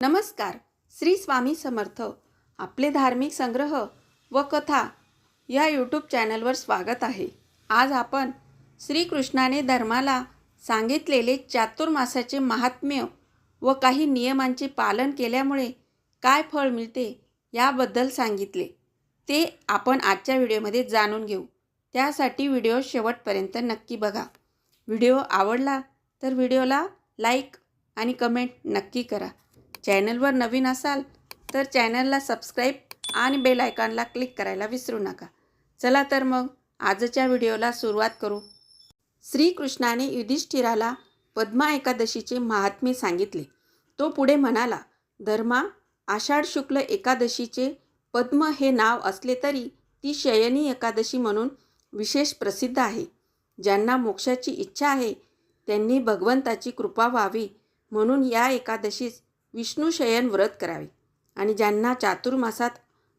नमस्कार. श्री स्वामी समर्थ. आपले धार्मिक संग्रह व कथा या यूट्यूब चॅनलवर स्वागत आहे. आज आपण श्रीकृष्णाने धर्माला सांगितलेले चातुर्मासाचे महात्म्य व काही नियमांचे पालन केल्यामुळे काय फळ मिळते याबद्दल सांगितले. ते आपण आजच्या व्हिडिओमध्ये जाणून घेऊ. त्यासाठी व्हिडिओ शेवटपर्यंत नक्की बघा. व्हिडिओ आवडला तर व्हिडिओला लाईक आणि कमेंट नक्की करा. चॅनलवर नवीन असाल तर चॅनलला सबस्क्राईब आणि बेल आयकॉनला क्लिक करायला विसरू नका. चला तर मग आजच्या व्हिडिओला सुरुवात करू. श्रीकृष्णाने युधिष्ठिराला पद्मा एकादशीचे महात्म्य सांगितले. तो पुढे म्हणाला धर्मा आषाढ शुक्ल एकादशीचे पद्म हे नाव असले तरी ती शयनी एकादशी म्हणून विशेष प्रसिद्ध आहे. ज्यांना मोक्षाची इच्छा आहे त्यांनी भगवंताची कृपा व्हावी म्हणून या एकादशीस विष्णू शयन व्रत करावे. आणि ज्यांना चातुर्मासात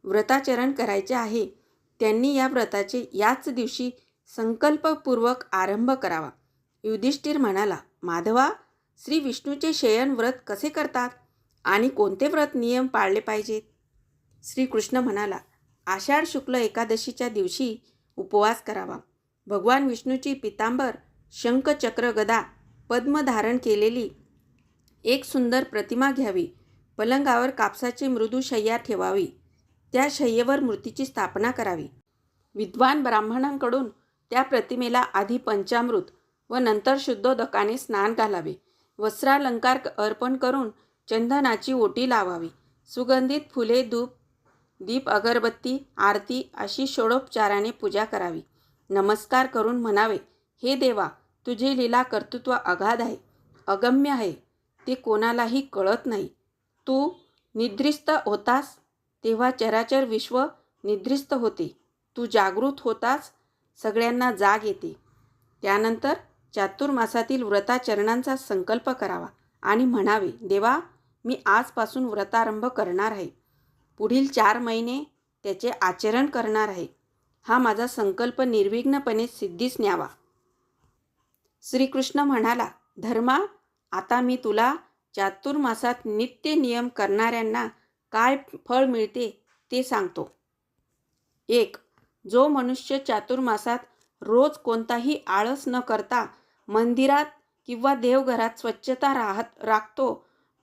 व्रताचरण करायचे आहे त्यांनी या व्रताचे याच दिवशी संकल्पपूर्वक आरंभ करावा. युधिष्ठिर म्हणाला माधवा श्री विष्णूचे शयन व्रत कसे करतात? आणि कोणते व्रत नियम पाळले पाहिजेत? श्रीकृष्ण म्हणाला आषाढ शुक्ल एकादशीच्या दिवशी उपवास करावा. भगवान विष्णूची पितांबर शंखचक्र गदा पद्म धारण केलेली एक सुंदर प्रतिमा घ्यावी. पलंगावर कापसाची मृदू शय्या ठेवावी. त्या शय्येवर मूर्तीची स्थापना करावी. विद्वान ब्राह्मणांकडून त्या प्रतिमेला आधी पंचामृत व नंतर शुद्धोदकाने स्नान घालावे. वस्त्रालंकार अर्पण करून चंदनाची ओटी लावावी. सुगंधित फुले धूप दीप अगरबत्ती आरती अशी षोडोपचाराने पूजा करावी. नमस्कार करून म्हणावे हे देवा तुझे लीला कर्तृत्व अगाध आहे अगम्य आहे. ते कोणालाही कळत नाही. तू निद्रिस्त होतास तेव्हा चराचर विश्व निद्रिस्त होते. तू जागृत होताच सगळ्यांना जाग येते. त्यानंतर चातुर्मासातील व्रताचरणांचा संकल्प करावा आणि म्हणावे देवा मी आजपासून व्रतारंभ करणार आहे. पुढील चार महिने त्याचे आचरण करणार आहे. हा माझा संकल्प निर्विघ्नपणे सिद्धीस न्यावा. श्रीकृष्ण म्हणाला धर्मा आता मी तुला चातुर्मासात नित्य नियम करणाऱ्यांना काय फळ मिळते ते सांगतो. एक जो मनुष्य चातुर्मासात रोज कोणताही आळस न करता मंदिरात किंवा देवघरात स्वच्छता राहत राखतो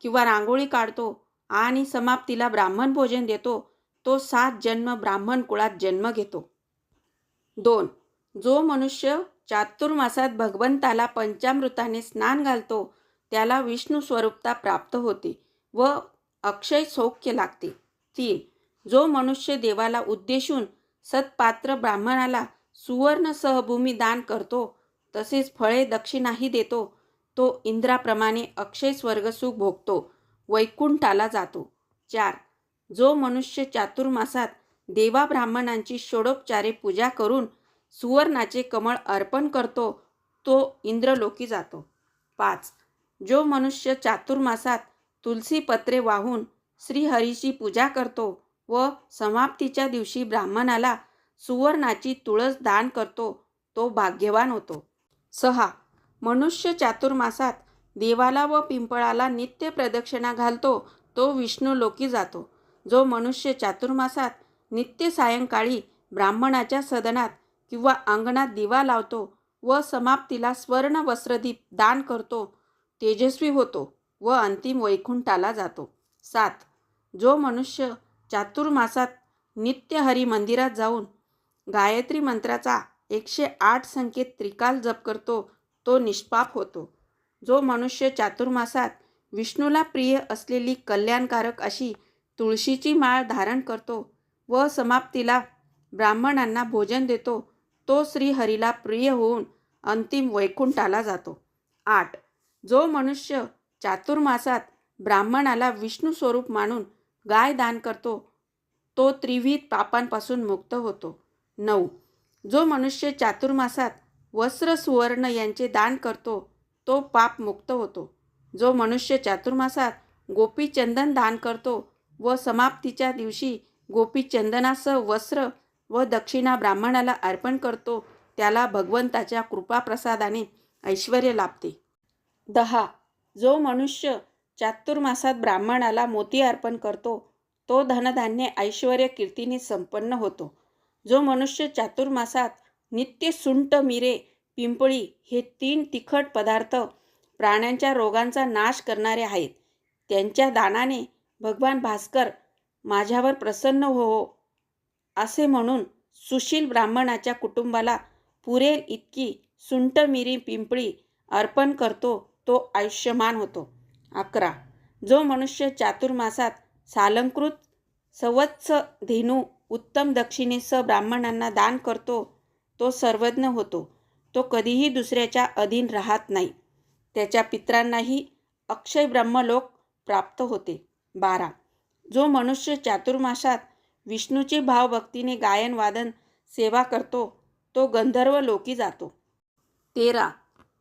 किंवा रांगोळी काढतो आणि समाप्तीला ब्राह्मण भोजन देतो तो सात जन्म ब्राह्मण कुळात जन्म घेतो. दोन जो मनुष्य चातुर्मासात भगवंताला पंचामृताने स्नान घालतो त्याला विष्णू स्वरूपता प्राप्त होते व अक्षय सौख्य लागते. तीन. जो मनुष्य देवाला उद्देशून सत्पात्र ब्राह्मणाला सुवर्ण सहभूमी दान करतो तसेच फळे दक्षिणाही देतो तो इंद्राप्रमाणे अक्षय स्वर्गसुख भोगतो वैकुंठाला जातो. चार. जो मनुष्य चातुर्मासात देवा ब्राह्मणांची षोडोपचारे पूजा करून सुवर्णाचे कमळ अर्पण करतो तो इंद्रलोकी जातो. पाच. जो मनुष्य चातुर्मासात तुलसी पत्रे वाहून श्रीहरीची पूजा करतो व समाप्तीच्या दिवशी ब्राह्मणाला सुवर्णाची तुळस दान करतो तो भाग्यवान होतो. सहा. मनुष्य चातुर्मासात देवाला व पिंपळाला नित्य प्रदक्षिणा घालतो तो विष्णू लोकी जातो. जो मनुष्य चातुर्मासात नित्य सायंकाळी ब्राह्मणाच्या सदनात किंवा अंगणात दिवा लावतो व समाप्तीला स्वर्ण वस्त्रदीप दान करतो तेजस्वी होतो व अंतिम वैकुंठाला जातो. सात. जो मनुष्य चातुर्मासात नित्य हरी मंदिरात जाऊन गायत्री मंत्राचा एकशे आठ संख्येत त्रिकाल जप करतो तो निष्पाप होतो. जो मनुष्य चातुर्मासात विष्णूला प्रिय असलेली कल्याणकारक अशी तुळशीची माळ धारण करतो व समाप्तीला ब्राह्मणांना भोजन देतो तो श्रीहरीला प्रिय होऊन अंतिम वैकुंठाला जातो. आठ. जो मनुष्य चातुर्मासात ब्राह्मणाला विष्णू स्वरूप मानून गाय दान करतो तो त्रिविध पापांपासून मुक्त होतो. नऊ. जो मनुष्य चातुर्मासात वस्त्र सुवर्ण यांचे दान करतो तो पाप मुक्त होतो. जो मनुष्य चातुर्मासात गोपीचंदन दान करतो व समाप्तीच्या दिवशी गोपीचंदनासह वस्त्र व दक्षिणा ब्राह्मणाला अर्पण करतो त्याला भगवंताच्या कृपाप्रसादाने ऐश्वर लाभते. दहा. जो मनुष्य चातुर्मासात ब्राह्मणाला मोती अर्पण करतो तो धनधान्य ऐश्वर कीर्तीने संपन्न होतो. जो मनुष्य चातुर्मासात नित्य सुंट मिरे पिंपळी हे तीन तिखट पदार्थ प्राण्यांच्या रोगांचा नाश करणारे आहेत. त्यांच्या दानाने भगवान भास्कर माझ्यावर प्रसन्न हो, हो असे म्हणून सुशील ब्राह्मणाच्या कुटुंबाला पुरेल इतकी सुंट मिरी पिंपळी अर्पण करतो. तो आयुष्यमान होतो. अकरा. जो मनुष्य चातुर्मासात सालंकृत संवत्स धेनू उत्तम दक्षिणेस ब्राह्मणांना दान करतो तो सर्वज्ञ होतो. तो कधीही दुसऱ्याच्या अधीन राहत नाही. त्याच्या पित्रांनाही अक्षय ब्रह्मलोक प्राप्त होते. बारा. जो मनुष्य चातुर्मासात विष्णूची भावभक्तीने गायन वादन सेवा करतो तो गंधर्व लोकी जातो. तेरा.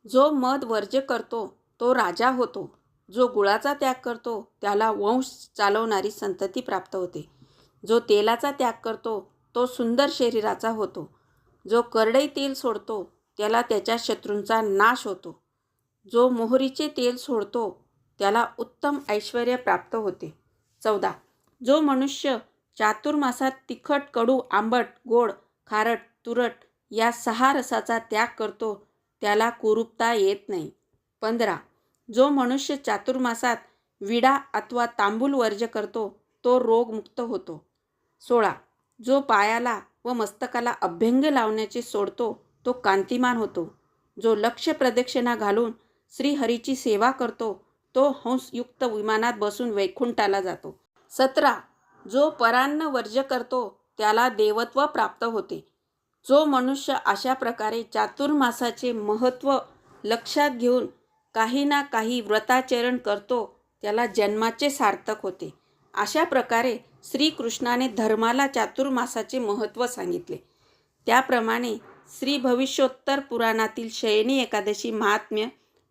जो मध वर्ज्य करतो तो राजा होतो. जो गुळाचा त्याग करतो त्याला वंश चालवणारी संतती प्राप्त होते. जो तेलाचा त्याग करतो तो सुंदर शरीराचा होतो. जो करडई तेल सोडतो त्याला त्याच्या शत्रूंचा नाश होतो. जो मोहरीचे तेल सोडतो त्याला उत्तम ऐश्वर प्राप्त होते. चौदा. जो मनुष्य चातुर्मासात तिखट कडू आंबट गोड खारट तुरट या सहा रसाचा त्याग करतो त्याला कुरूपता येत नाही. पंधरा. जो मनुष्य चातुर्मासात विडा अथवा तांबूल वर्ज्य करतो तो रोगमुक्त होतो. सोळा. जो पायाला व मस्तकाला अभ्यंग लावण्याचे सोडतो तो कांतिमान होतो. जो लक्ष प्रदक्षिणा घालून श्रीहरीची सेवा करतो तो हंसयुक्त विमानात बसून वैकुंठाला जातो. सतरा. जो परान्न वर्ज्य करतो त्याला देवत्व प्राप्त होते. जो मनुष्य अशा प्रकारे चातुर्मासाचे महत्त्व लक्षात घेऊन काही ना काही व्रताचरण करतो त्याला जन्माचे सार्थक होते. अशा प्रकारे श्रीकृष्णाने धर्माला चातुर्मासाचे महत्त्व सांगितले. त्याप्रमाणे श्री भविष्योत्तर पुराणातील शयनी एकादशी महात्म्य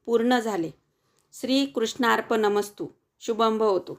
पूर्ण झाले. श्रीकृष्णार्पणमस्तू. शुभंभ होतो